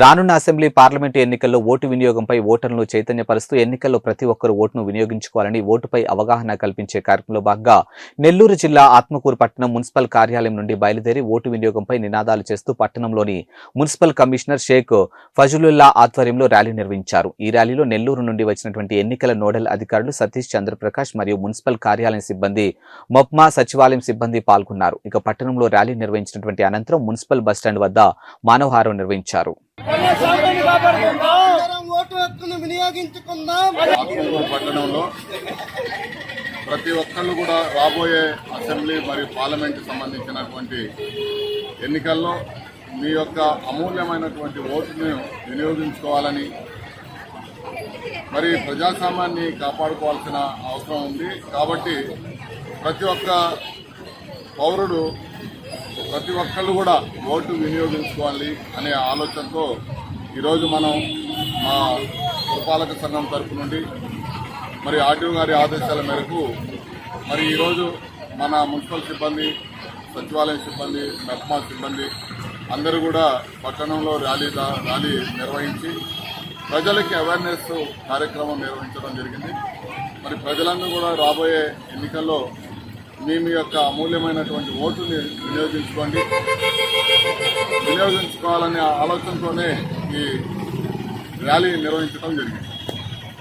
రానున్న assembly parliament ఎన్నికల్లో vote వినియోగంపై ఓటర్లను చైతన్యపరుస్తూ ఎన్నికల్లో ప్రతి ఒక్కరూ ఓటును వినియోగించుకోవాలని ఓటుపై అవగాహన కల్పించే కార్యక్రమంలో భాగంగా నెల్లూరు జిల్లా ఆత్మకూరు పట్టణం మున్సిపల్ కార్యాలయం నుండి బయలుదేరి ఓటు వినియోగంపై నినాదాలు చేస్తూ పట్టణంలోని మున్సిపల్ కమిషనర్ షేక్ ఫజలుల్లా ఆధ్వర్యంలో ర్యాలీ నిర్వహించారు. ఈ ర్యాలీలో నెల్లూరు నుండి వచ్చినటువంటి ఎన్నికల నోడల్ అధికారులు సతీష్ చంద్రప్రకాష్ మరియు మున్సిపల్ కార్యాలయం సిబ్బంది మొప్మా సచివాలయం సిబ్బంది పాల్గొన్నారు. ఇక పట్టణంలో ర్యాలీ నిర్వహించినటువంటి అనంతరం మున్సిపల్ బస్టాండ్ వద్ద మానవహారం నిర్వహించారు. ఓటు హక్కును వినియోగించుకుందాం. ఆత్మకూరు పట్టణంలో ప్రతి ఒక్కళ్ళు కూడా రాబోయే అసెంబ్లీ మరియు పార్లమెంట్ సంబంధించినటువంటి ఎన్నికల్లో మీ యొక్క అమూల్యమైనటువంటి ఓటును వినియోగించుకోవాలని మరి ప్రజాస్వామ్యాన్ని కాపాడుకోవాల్సిన అవసరం ఉంది. కాబట్టి ప్రతి ఒక్క పౌరుడు ప్రతి ఒక్కళ్ళు కూడా ఓటు వినియోగించుకోవాలి అనే ఆలోచనతో ఈరోజు మనం మా పురపాలక సంఘం తరపు నుండి మరి ఆర్టీఓ గారి ఆదేశాల మేరకు మరి ఈరోజు మన మున్సిపల్ సిబ్బంది సచివాలయం సిబ్బంది మెప్మా సిబ్బంది అందరూ కూడా పట్టణంలో ర్యాలీ ర్యాలీ నిర్వహించి ప్రజలకి అవేర్నెస్ కార్యక్రమం నిర్వహించడం జరిగింది. మరి ప్రజలందరూ కూడా రాబోయే ఎన్నికల్లో మీ మీ యొక్క అమూల్యమైనటువంటి ఓటుని వినియోగించుకోండి. వినియోగించుకోవాలనే ఆలోచనతోనే ఈ ర్యాలీ నిర్వహించడం జరిగింది.